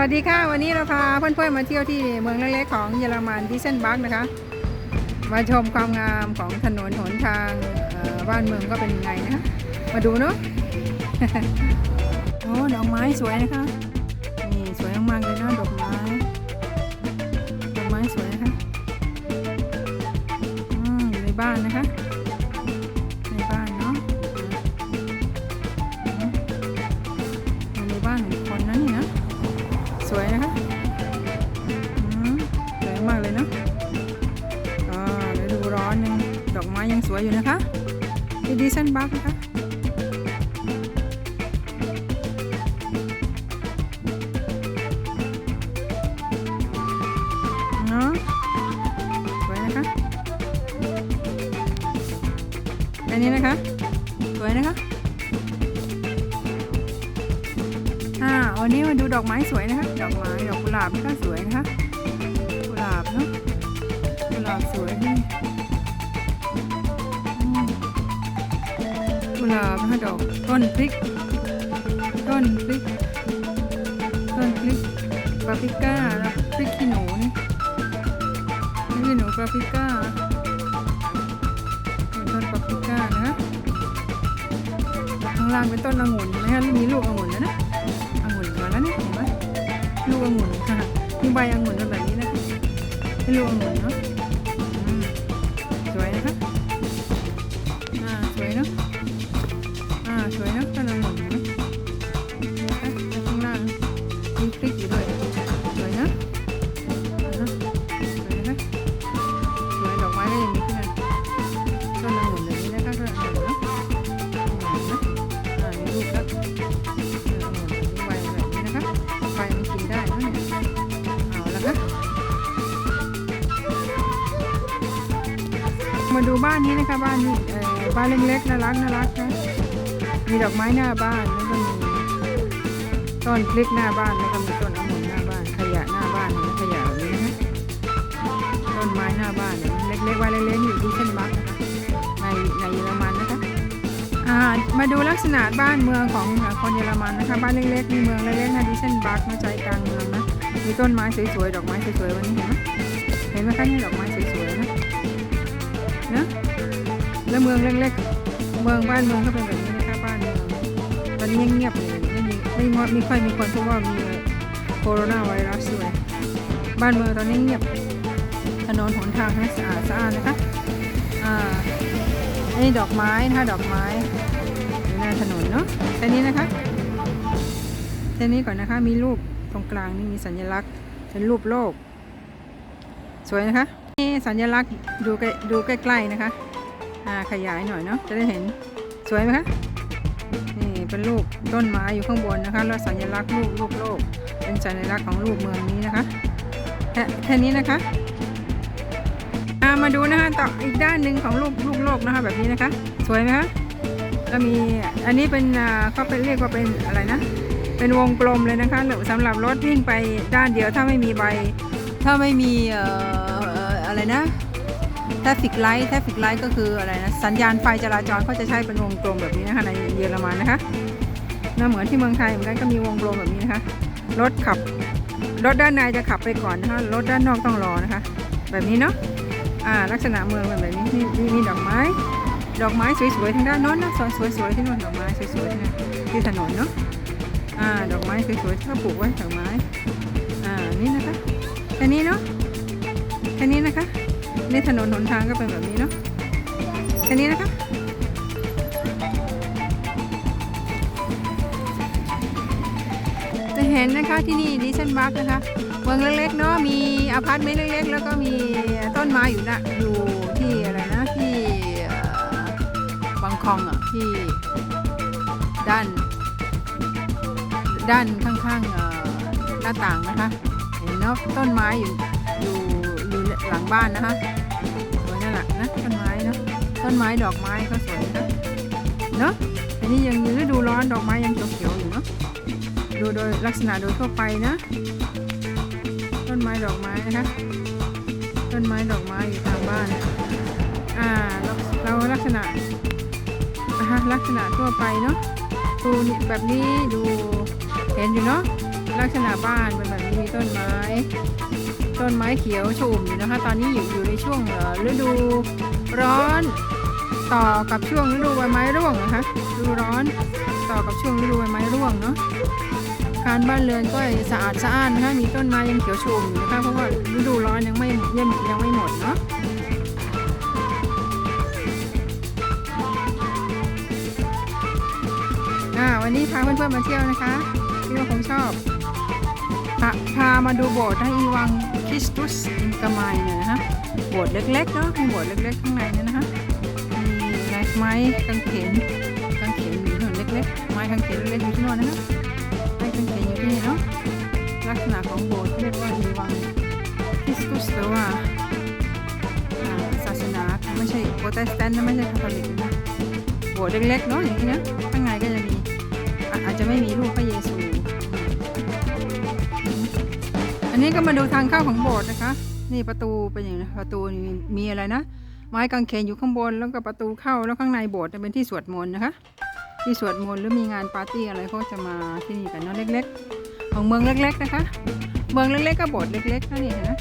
วัสดีค่ะ วันนี้เราพาเพื่อนๆมาเที่ยวที่เมืองเล็กๆของเยอรมันดิเซนบักนะคะ มาชมความงามของถนนหนทางบ้านเมืองก็เป็นยังไงนะคะมาดูเนาะโอ้ดอกไม้สวยนะคะนี่สวยมากๆเลยนะดอกไม้ดอกไม้สวยนะคะอืมอยู่ในบ้านนะคะ สวยนะคะสวยมากเลยเนาะอ่าฤดูร้อนยังดอกไม้ยังสวยอยู่นะคะที่ดิซันบักนะคะ วันนี้มาดูดอกไม้สวยนะคะ ดอกไม้ดอกกุหลาบนะคะสวยนะคะ กุหลาบเนาะ กุหลาบสวยนี่กุหลาบนะคะดอกต้นพริก ต้นพริก ต้นพริกปาปริก้าแล้วพริกขี้หนูนี่พริกขี้หนูปาปริก้าต้นปาปริก้านะคะข้างล่างเป็นต้นองุ่นนะคะมีลูกองุ่นแล้วนะ เนี่ยเห็นไหมลูกองุ่นค่ะมีใบองุ่นเป็นแบบนี้นะเป็นลูกองุ่นเนาะ มาดูบ้านนี้นะคะ บ้านนี้บ้านเล็กๆน่ารักน่ารักนะมีดอกไม้หน้าบ้านแล้วก็มีต้นพลิกหน้าบ้านแล้วก็มีต้นองุ่นหน้าบ้าน ขยะหน้าบ้านเห็นไหมขยะแบบนี้นะต้นไม้หน้าบ้านเล็กๆไว้เล็กๆอยู่ที่เช่นบักในในเยอรมันนะคะมาดูลักษณะบ้านเมืองของคนเยอรมันนะคะ บ้านเล็กๆมีเมืองเล็กๆนะดิเซนบักนะใจกลางเมืองนะมีต้นไม้สวยๆดอกไม้สวยๆวันนี้เห็นไหมเห็นไหมคะนี่ดอกไม้สวยๆ แล้วเมืองเล็กๆ เมืองบ้านเมืองก็เป็นแบบนี้นะคะบ้านเมืองตอนนี้เงียบเลยไม่มีไม่มีไม่ค่อยมีคนเพราะว่ามีโคโรนาไวรัสด้วยบ้านเมืองตอนนี้เงียบถนนหนทางให้สะอาดสะอาดนะคะอ่าอันนี้ดอกไม้นะคะดอกไม้อยู่หน้าถนนเนาะแค่นี้นะคะแค่นี้ก่อนนะคะมีรูปตรงกลางนี่มีสัญลักษณ์เป็นรูปโลก สวยนะคะนี่สัญลักษณ์ดูใกล้ดูใกล้ๆนะคะ ขยายหน่อยเนาะจะได้เห็นสวยไหมคะนี่เป็นรูปต้นไม้อยู่ข้างบนนะคะแล้วสัญลักษณ์รูปรูปโลก เป็นสัญลักษณ์ของรูปเมืองนี้นะคะแค่แค่นี้นะคะามาดูนะคะต่ออีกด้านหนึ่งของลูกลูกโลกนะคะแบบนี้นะคะ สวยไหมคะแล้วมีอันนี้เป็นเขาเป็นเรียกว่าเป็นอะไรนะเป็นวงกลมเลยนะคะหรือสำหรับรถวิ่งไปด้านเดียวถ้าไม่มีใบ ถ้าไม่มีอออะไรนะ แทฟิกไลท์แทฟิกไลท์ก็คืออะไรนะ สัญญาณไฟจราจรเขาจะใช้เป็นวงกลมแบบนี้นะคะในเยอรมันนะคะน่าเหมือนที่เมืองไทยเหมือนกันก็มีวงกลมแบบนี้นะคะ รถขับ รถด้านในจะขับไปก่อนนะคะ รถด้านนอกต้องรอนะคะ แบบนี้เนาะ อ่า ลักษณะเมืองแบบนี้นี่นี่มีดอกไม้ ดอกไม้สวยๆทางด้านโน้นนะสวยๆที่โน่นดอกไม้สวยๆที่นั่นที่ถนนเนาะ อ่า ดอกไม้สวยๆที่เขาปลูกไว้ดอกไม้ อ่า นี่นะคะ แค่นี้เนาะ แค่นี้นะคะ นี่ถนนหนทางก็เป็นแบบนี้เนาะแค่นี้นะคะจะเห็นนะคะที่นี่ดิชันมาร์กนะคะเมืองเล็กๆเนาะมีอพาร์ตเมนต์เล็กๆ แล้วก็มีต้นไม้อยู่นะอยู่ที่อะไรนะที่บางคองอะที่ด้าน ด้านข้างๆหน้าต่างนะคะเห็นเนาะต้นไม้อยู่ หลังบ้านนะคะสวยนั่นแหละนะต้นไม้เนาะต้นไม้ดอกไม้ก็สวยนะเนาะอันนี้ยังฤดูร้อนดอกไม้ยังเขียวๆอยู่เนาะดูโดยลักษณะโดยทั่วไปนะ ต้นไม้ดอกไม้นะคะต้นไม้ดอกไม้อยู่ทางบ้านอ่าเราเราลักษณะอ่าฮะลักษณะทั่วไปเนาะดูนี่แบบนี้ดูเห็นอยู่เนาะลักษณะบ้านเป็นแบบนี้มีต้นไม้ ต้นไม้เขียวชุ่มอยู่นะคะ ตอนนี้อยู่อยู่ในช่วงฤดูร้อนต่อกับช่วงฤดูใบไม้ร่วงนะคะฤดูร้อนต่อกับช่วงฤดูใบไม้ร่วงเนาะอารบ้านเรือนก็สะอาดสะอ้านนะคะมีต้นไม้ยังเขียวชุ่มอยู่นะคะเพราะว่าฤดูร้อนยังไม่ยังยังไม่หมดเนาะวันนี้พาเพื่อนๆมาเที่ยวนะคะพี่ว่าคงชอบาพามาดูโบสถ์นะอีวังคริสตุสอินกามายเนี่ยนะคะโบสถ์เล็กๆเนาะมีโบสถ์เล็กๆข้างในเนี่ยนะคะมีลายไม้กางเขนกางเขนอยู่ที่โน่นเล็กๆไม้กางเขนเล็กๆอยู่ที่โน่นนะคะไม้กางเขนอยู่ที่นี่เนาะลักษณะของโบสถ์เรียกว่าอีวังคริสตุสแปลว่าศาสนาไม่ใช่โปรเตสแตนต์ไม่ใช่คาทอลิกนะโบสถ์เล็กๆเนาะอย่างนี้นะข้างในก็จะมีอาจจะไม่มีรูปพระเยซู นนี้ก็มาดูทางเข้าของโบสถ์นะคะ นี่ประตูเป็นอย่างนี้ประตูมีอะไรนะ ไม้กางเขนอยู่ข้างบนแล้วก็ประตูเข้าแล้วข้างในโบสถ์จะเป็นที่สวดมนต์นะคะ ที่สวดมนต์หรือมีงานปาร์ตี้อะไรเขาจะมาที่นี่กันเนาะเล็ก ๆ ของเมืองเล็ก ๆ นะคะ เมืองเล็ก ๆ ก็โบสถ์เล็กๆนั่นเองนะ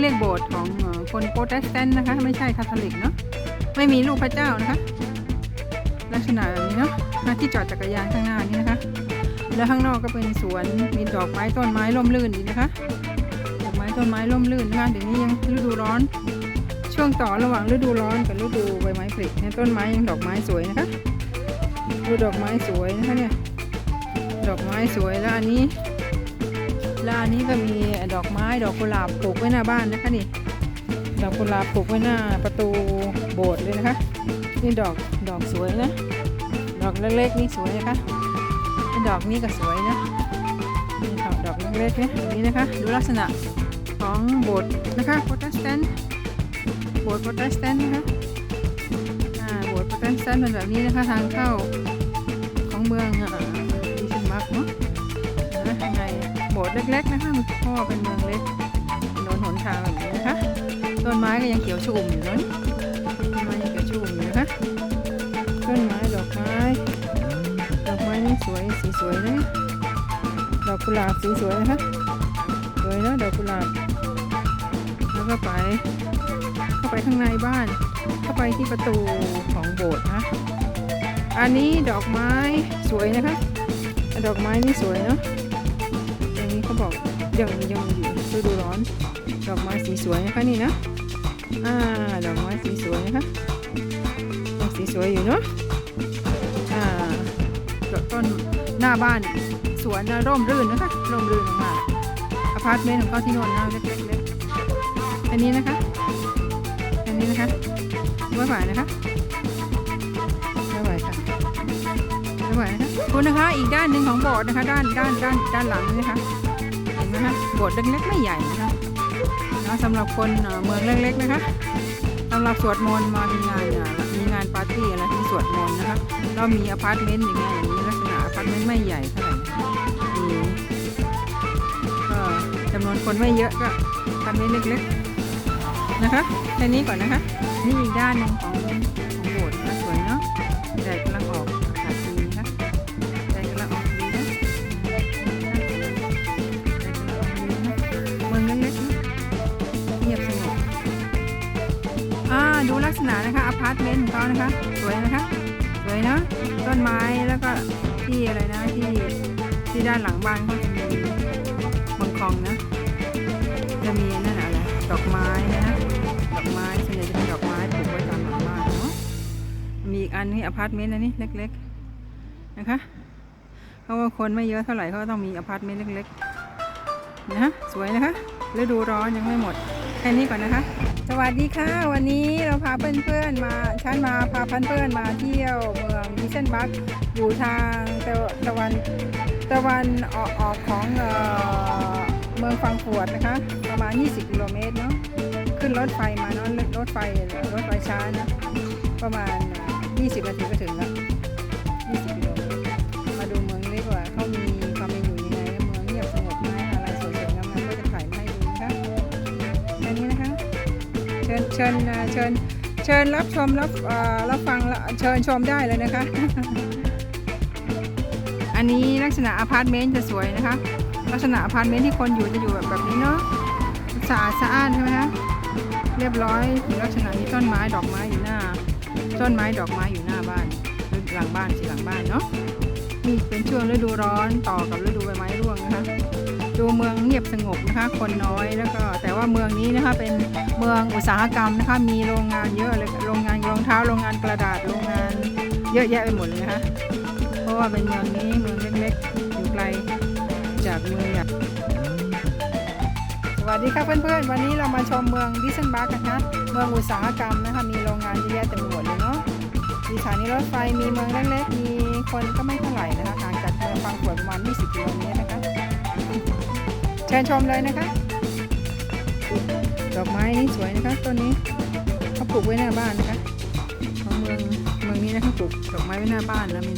เรียกโบสถ์ของคนโปรเตสแตนต์นะคะ ไม่ใช่คาทอลิกเนาะไม่มีรูปพระเจ้านะคะ ลักษณะแบบนี้เนาะที่จอดจักรยานข้างหน้านี่นะ แล้วข้างนอกก็เป็นสวนมีดอกไม้ต้นไม้ร่มรื่นดีนะคะดอกไม้ต้นไม้ร่มรื่นนะคะเดี๋ยวนี้ยังฤดูร้อน ช่วงต่อระหว่างฤดูร้อนกับฤดูใบไม้ผลิเนี่ยต้นไม้ยังดอกไม้สวยนะคะดูดอกไม้สวยนะคะเนี่ยดอกไม้สวยแล้วอันนี้แล้วอันนี้ก็มีดอกไม้ดอกกุหลาบปลูกไว้หน้าบ้านนะคะนี่ดอกกุหลาบปลูกไว้หน้าประตูโบสถ์เลยนะคะนี่ดอกดอกสวยนะดอกเล็กๆนี่สวยนะคะ ดอกนี้ก็สวยนะนี่ค่ะดอกเล็กๆนี่นี้นะคะดูลักษณะของโบสถ์นะคะโปรเตสแตนต์โบสถ์โปรเตสแตนต์นะคะโบสถ์โปรเตสแตนต์เป็นแบบนี้นะคะทางเข้าของเมืองดิชันมาร์กเนาะนะข้างโบสถ์เล็กๆนะคะมันพ่อเป็นเมืองเล็กถนนหนทางแบบนี้นะคะต้นไม้ก็ยังเขียวชุ่มอยู่เนอ วยสีสวยนะดอกกุหลาบสีสวยนะคะสวยนะดอกกุหลาบแล้วก็ไป เข้าไปข้างในบ้าน เข้าไปที่ประตูของโบสถ์นะอันนี้ดอกไม้สวยนะคะดอกไม้นี่สวยเนาะอย่างนี้เขาบอกยังยังอยู่ฤดูร้อน ดอกไม้สีสวยนะคะนี่นะอ่าดอกไม้สีสวยนะคะดอกสีสวยอยู่เนาะอ่าดอกต้น หน้าบ้านสวนน่ะร่มรื่นนะคะร่มรื่นมากๆอพาร์ตเมนต์ของเขาที่โนนนะเล็กๆเล็กอันนี้นะคะ อันนี้นะคะไม่ไหวนะคะไม่ไหวค่ะไม่ไหวนะคะคุณนะคะอีกด้านหนึ่งของโบสถ์นะคะ ด้านด้านด้านด้านหลังนี่นะคะเห็นไหมคะโบสถ์เล็กๆไม่ใหญ่นะคะนะสำหรับคนเมืองเล็กๆนะคะสำหรับสวดมนต์มามีงานมีงานปาร์ตี้อะไรที่สวดมนต์นะคะเรามีอพาร์ตเมนต์อย่างเงี้ยอย่างนี้ลักษณะ อพาร์ตเมนต์ไม่ใหญ่เท่าไหร่ก็จำนวนคนไม่เยอะก็อพาร์ตเมนต์เล็กๆนะคะแค่นี้ก่อนนะคะ นี่อีกด้านหนึ่งของของโบสถ์นะสวยเนาะแดดกำลังออกอากาศดีนะคะแดดกำลังออกดีนะแดดกำลังออกดีนะเมืองเล็กๆเงียบสงบอ่าดูลักษณะนะคะอพาร์ตเมนต์ของเขานะคะ สวยนะคะสวยเนอะต้นไม้แล้วก็ ที่อะไรนะที่ที่ด้านหลังบ้านเขาจะมีบังคองนะ จะมีนั่นอะไรดอกไม้นะดอกไม้ส่วนใหญ่จะเป็นดอกไม้ปลูกไว้ตามหลังบ้านเนาะมีอีกอันนี้อพาร์ตเมนต์อันนี้เล็ก ๆนะคะเพราะว่าคนไม่เยอะเท่าไหร่เขาก็ต้องมีอพาร์ตเมนต์เล็กๆนะฮะสวยนะคะฤดูร้อนยังไม่หมดแค่นี้ก่อนนะคะ สวัสดีค่ะ วันนี้เราพาเพื่อนๆมาฉันมาพาเพื่อนๆมาเที่ยวเมืองดิเซนบักอยู่ทางตะตะวันตะวันออกออกของเออเมืองฟังฟวดนะคะ ประมาณ 20 กิโลเมตรเนาะขึ้นรถไฟมาเนาะรถไฟรถไฟช้านะประมาณ 20 นาทีก็ถึงแล้ว20กิโล เชิญเชิญเชิญรับชมรับรับฟังเชิญชมได้เลยนะคะ อันนี้ลักษณะอพาร์ตเมนต์จะสวยนะคะ ลักษณะอพาร์ตเมนต์ที่คนอยู่จะอยู่แบบแบบนี้เนาะสะอาดสะอ้านใช่ไหมคะเรียบร้อยมีลักษณะมีต้นไม้ดอกไม้อยู่หน้า ต้นไม้ดอกไม้อยู่หน้าบ้านหลังบ้านสิหลังบ้านเนาะนี่เป็นช่วงฤดูร้อนต่อกับฤดูใบไม้ร่วงนะคะ ดูเมืองเงียบสงบนะคะ คนน้อยแล้วก็แต่ว่าเมืองนี้นะคะเป็นเมืองอุตสาหกรรมนะคะ มีโรงงานเยอะเลยโรงงานรองเท้าโรงงานกระดาษโรงงานเยอะแยะไปหมดเลยนะคะ เพราะว่าเป็นเมืองนี้เมืองเล็กๆอยู่ไกลจากเมืองใหญ่สวัสดีค่ะเพื่อนๆ วันนี้เรามาชมเมืองดิสันบาร์กันนะเมืองอุตสาหกรรมนะคะมีโรงงานเยอะแยะเต็มไปหมดเลยเนาะมีสถานีรถไฟมีเมืองเล็กๆมีคนก็ไม่เท่าไหร่นะคะห่างจากเมืองบางขวดประมาณ 20กิโลเมตร ชิญชมเลยนะคะ ดอกไม้นี่สวยนะคะต้นนี้เขาปลูกไว้หน้าบ้านนะคะของเมืองเมืองนี้นะเขาปลูกดอกไม้ไว้หน้าบ้านแล้วมี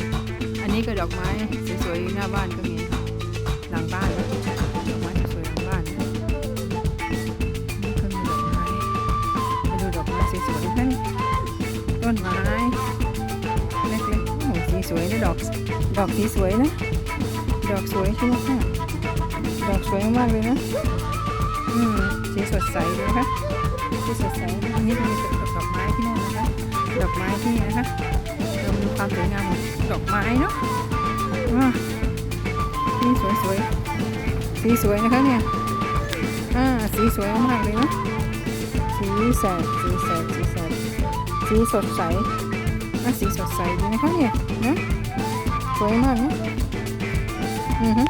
อันนี้ก็ดอกไม้สวยๆหน้าบ้านก็มีหลังบ้านดอกไม้สวยๆหลังบ้านนะนี่ก็มีดอกไม้มาดูดอกไม้สวยๆนะคะนี่ต้นไม้เล็กๆโอ้โหสีสวยนะดอกดอกสีสวยนะดอกสวยใช่ไหมคะ ดอกสวยมากเลยนะอืมสีสดใสเลยนะคะสีสดใสอันนี้เป็นดอกไม้ที่นู่นนะคะ ดอกไม้ที่นี่นะคะเราดูความสวยงามของดอกไม้เนาะว้านี่สวยสวยๆสีสวยนะคะเนี่ยอ่าสีสวยมากเลยนะสีแสดสีแสดสีแสดสีสดใสอะสีสดใสดีนะคะเนี่ยนะสวยมากนะอือฮึ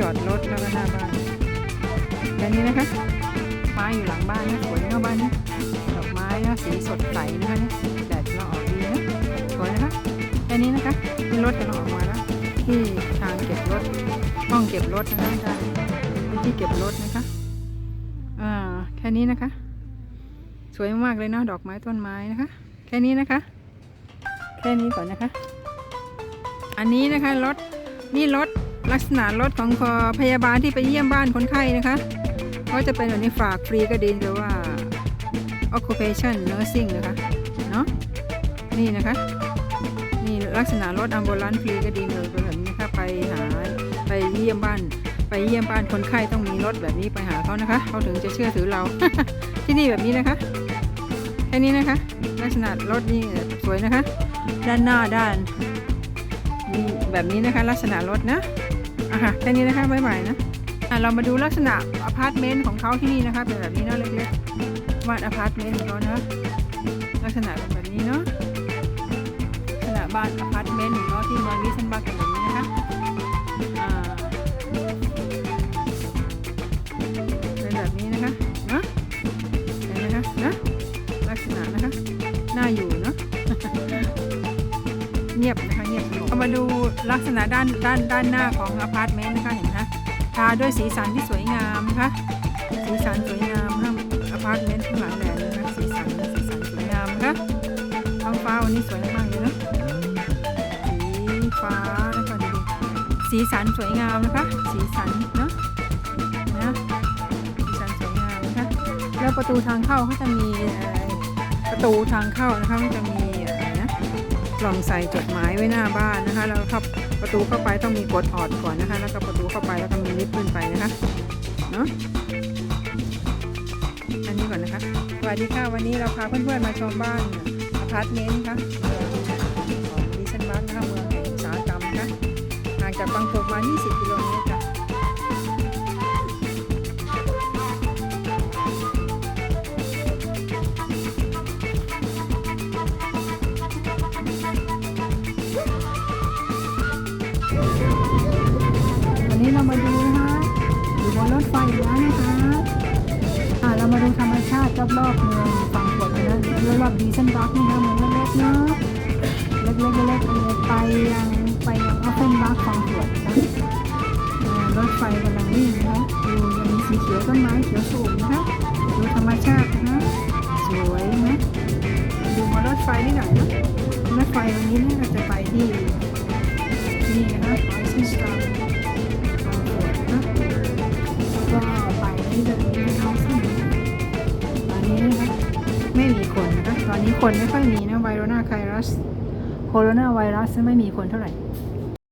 จอดรถแล้วก็หน้าบ้านอันนี้นะคะไม้อยู่หลังบ้านนะสวยหน้าบ้านนะดอกไม้นะสีสดใสนะคะนี่แดดเราออกดีนะสวยนะคะอันนี้นะคะที่รถกำลังออกมาแล้วที่ทางเก็บรถห้องเก็บรถนะคะด้านเป็นที่เก็บรถนะคะอ่าแค่นี้นะคะ สวยมากเลยเนาะดอกไม้ต้นไม้นะคะ แค่นี้นะคะ แค่นี้ก่อนนะคะ อันนี้นะคะรถนี่รถ ลักษณะรถของพยาบาลที่ไปเยี่ยมบ้านคนไข้นะคะก็จะเป็นแบบนี้ฝากฟรีก็ดีหรือว่า occupation nursing นะคะเนาะนี่นะคะนี่ลักษณะรถอัมโบลันฟรีก็ดีเลยเป็นแบบนี้นะคะไปหาไปเยี่ยมบ้าน ไปเยี่ยมบ้านคนไข้ต้องมีรถแบบนี้ไปหาเขานะคะเขาถึงจะเชื่อถือเรา ที่นี่แบบนี้นะคะแค่นี้นะคะ ลักษณะรถนี่สวยนะคะ ด้านหน้าด้านมีแบบนี้นะคะ ลักษณะรถนะ อะค่ะแค่นี้นะคะบ๊ายบายนะอะเรามาดูลักษณะอพาร์ตเมนต์ของเขาที่นี่นะคะเป็นแบบนี้เนาะเล็กๆวาดอพาร์ตเมนต์ของเขานะลักษณะเป็นแบบนี้เนาะลักษณะบ้านอพาร์ตเมนต์ของเขาที่เมืองวิสันบาร์กันแบบนี้นะคะอ่าเป็นแบบนี้นะคะนะเห็นไหมคะนะลักษณะนะคะน่าอยู่เนาะเงียบนะ เงียบสงบเอามาดูลักษณะด้านด้านด้านหน้าของอพาร์ตเมนต์นะคะเห็นไหมคะทาด้วยสีสันที่สวยงามนะคะสีสันสวยงามค่ะอพาร์ตเมนต์ข้างหลังแดดเลยนะคะสีสันสีสันสวยงามนะคะท้องฟ้าวันนี้สวยมากเลยนะสีฟ้าแล้วก็ดูสีสันสวยงามนะคะ สีสันเนาะนะสีสันสวยงามนะคะแล้วประตูทางเข้าเขาจะมีประตูทางเข้านะคะมันจะมี ล่องใส่จดหมายไว้หน้าบ้านนะคะ แล้วครับประตูเข้าไปต้องมีกดออดก่อนนะคะ แล้วก็ประตูเข้าไปแล้วก็มีลิฟต์ขึ้นไปนะคะเนาะอันนี้ก่อนนะคะสวัสดีค่ะวันนี้เราพาเพื่อนๆมาชมบ้านอพาร์ตเมนต์ค่ะดิชันบ้านะคะเมืองแห่งอุตสาหกรรมนะคะห่างจากบางปูประมา 20 กิโลเมตร รอบๆเมืองฝั่งฝนนะรอบๆดีเซนบักนี่นะเมืองเล็กๆเนาะเล็กๆเล็กๆไปยังไปยังออฟเฟนบักฝั่งฝนนะรถไฟกำลังวิ่งนะดูยังมีสีเขียวต้นไม้เขียวสูงนะคะดูธรรมชาตินะสวยนะดูบนรถไฟนี่หน่อยนะรถไฟวันนี้น่าจะไปที่นี่นะคะขอให้ชื่นชมก็ไปที่แบบนี้เขาซึ่ มีคนนะคะตอนนี้คนไม่ค่อยมีนะไวรัสไครัสโคโรนาไวรัสไม่มีคนเท่าไหร่